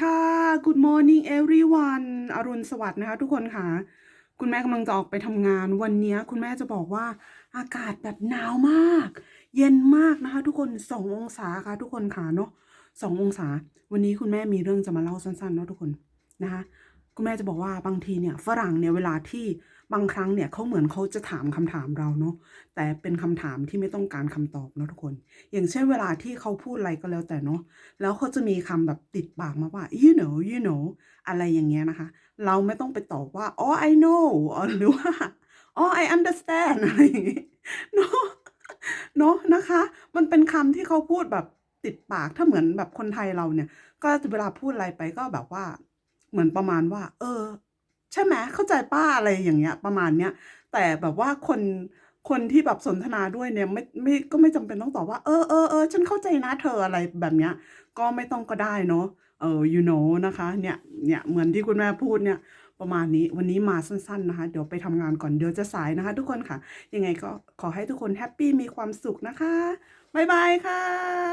ค่ะ Good morning everyone อรุณสวัสดิ์นะคะทุกคนค่ะ คุณแม่กำลังจะออกไปทำงาน วันนี้คุณแม่จะบอกว่าอากาศแบบหนาวมาก เย็นมากนะคะ ทุกคนสององศาค่ะ ทุกคนค่ะเนาะสององศา วันนี้คุณแม่มีเรื่องจะมาเล่าสั้นๆเนาะทุกคนนะคะ คุณแม่จะบอกว่าบางทีเนี่ยฝรั่งเนี่ยเวลาที่บางครั้งเนี่ยเขาเหมือนเขาจะถามคำถามเราเนาะแต่เป็นคำถามที่ไม่ต้องการคำตอบเนาะทุกคน อย่างเช่นเวลาที่เขาพูดอะไรก็แล้วแต่เนาะแล้วเขาจะมีคำแบบติดปากมาว่า you know you know อะไรอย่างเงี้ยนะคะ เราไม่ต้องไปตอบว่า oh I know หรือว่า oh I understand อะไรอย่างงี้เนาะเนาะนะคะ มันเป็นคำที่เขาพูดแบบติดปากถ้าเหมือนแบบคนไทยเราเนี่ย ก็เวลาพูดอะไรไปก็แบบว่า เหมือนประมาณว่า เออ ใช่ไหมเข้าใจป้าอะไรอย่างเงี้ย ประมาณเนี้ยแต่แบบว่าคนคนที่แบบสนทนาด้วยเนี่ยไม่ไม่ก็ไม่จำเป็นต้องตอบว่า เออเออเออฉันเข้าใจนะเธออะไรแบบเนี้ย ก็ไม่ต้องก็ได้เนาะเออ you know นะคะ เนี่ยเนี่ยเหมือนที่คุณแม่พูดเนี่ย ประมาณนี้วันนี้มาสั้นๆนะคะ เดี๋ยวไปทำงานก่อนเดี๋ยวจะสายนะคะ ทุกคนค่ะ ยังไงก็ขอให้ทุกคนแฮปปี้มีความสุขนะคะ บ๊ายบายค่ะ